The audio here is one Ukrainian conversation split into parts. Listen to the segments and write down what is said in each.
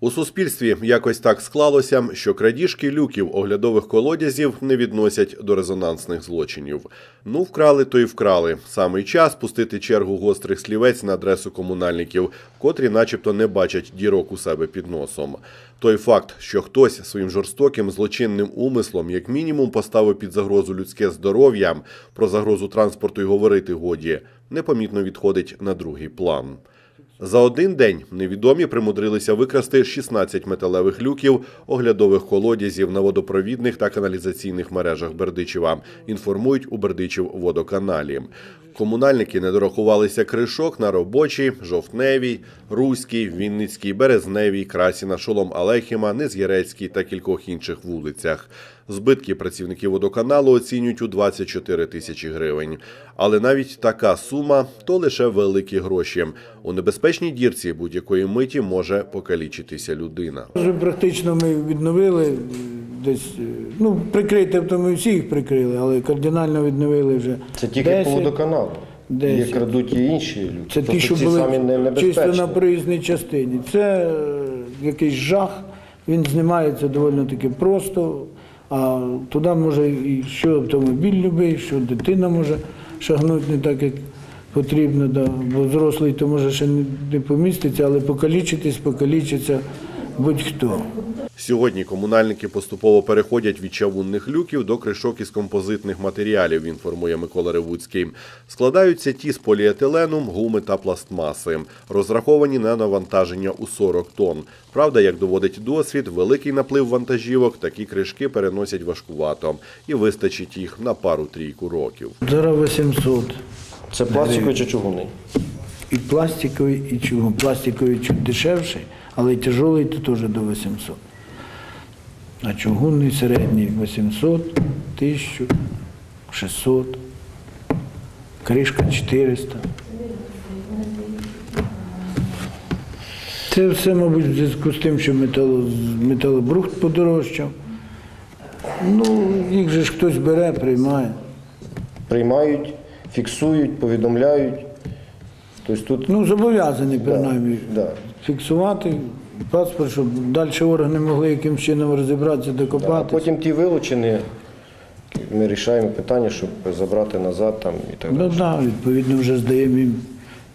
У суспільстві якось так склалося, що крадіжки люків оглядових колодязів не відносять до резонансних злочинів. Ну, вкрали, то й вкрали. Самий час пустити чергу гострих слівець на адресу комунальників, котрі, начебто, не бачать дірок у себе під носом. Той факт, що хтось своїм жорстоким злочинним умислом, як мінімум, поставив під загрозу людське здоров'я, про загрозу транспорту й говорити годі, непомітно відходить на другий план. За один день невідомі примудрилися викрасти 16 металевих люків оглядових колодязів на водопровідних та каналізаційних мережах Бердичева. Інформують у Бердичів водоканалі. Комунальники не дорахувалися кришок на робочій, жовтневій, руській, вінницькій, березневій, красіна, шолом Алехіма, Незгірецькій та кількох інших вулицях. Збитки працівники водоканалу оцінюють у 24 тисячі гривень. Але навіть така сума то лише великі гроші. У небезпечній дірці будь-якої миті може покалічитися людина. Практично ми відновили десь, е, ну, прикрити, то ми всі їх прикрили, але кардинально відновили вже. Це тільки 10. по водоканалу. Є крадуть і інші люди. Це ті, Тобто що були чисто на проїзній частині. Це е, якийсь жах, він знімається доволі таки просто, а туди може і що автомобіль любий, що дитина може шагнути не так, як потрібно, да. бо взрослий то може ще не поміститься, але покалічитись, покалічиться будь-хто. Сьогодні комунальники поступово переходять від чавунних люків до кришок із композитних матеріалів, інформує Микола Ревуцький. Складаються ті з поліетилену, гуми та пластмаси, розраховані на навантаження у 40 тонн. Правда, як доводить досвід, великий наплив вантажівок такі кришки переносять важкувато і вистачить їх на пару-трійку років. Зараз 800. Це пластиковий чи чугунний? І пластиковий, і чого. Пластиковий чуть дешевший, але тяжелий то теж до 800. А чугунний середній 800, 1000, 600, кришка 400. Це все, мабуть, в зв'язку з тим, що метало, металобрухт подорожчав. Ну, їх же ж хтось бере, приймає. Приймають, фіксують, повідомляють. Тобто тут Ну, зобов'язані принаймні да. фіксувати паспорт, щоб далі органи могли якимось чином розібратися, а докопатися. потім ті вилучені, ми рішаємо питання, щоб забрати назад там і так Ну так, да, відповідно, вже здаємо їм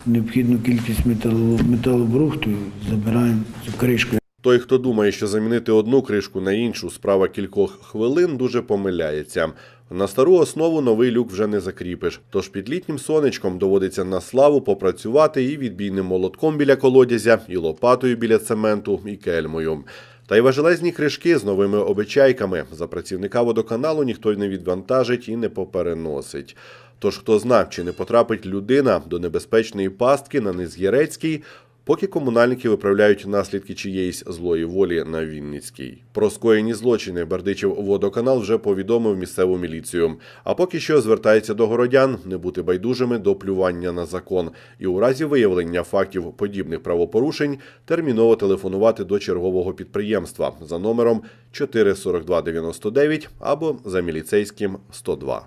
необхідну кількість металу- металобрухту і забираємо цю кришку. Той, хто думає, що замінити одну кришку на іншу справа кількох хвилин, дуже помиляється. На стару основу новий люк вже не закріпиш. Тож під літнім сонечком доводиться на славу попрацювати і відбійним молотком біля колодязя, і лопатою біля цементу, і кельмою. Та й важелезні кришки з новими обичайками за працівника водоканалу ніхто не відвантажить і не попереносить. Тож хто зна, чи не потрапить людина до небезпечної пастки на Низгірецькій, Поки комунальники виправляють наслідки чиєїсь злої волі на Вінницькій. Про скоєні злочини Бердичів водоканал вже повідомив місцеву міліцію. А поки що звертається до городян не бути байдужими до плювання на закон і у разі виявлення фактів подібних правопорушень терміново телефонувати до чергового підприємства за номером 44299 або за міліцейським 102.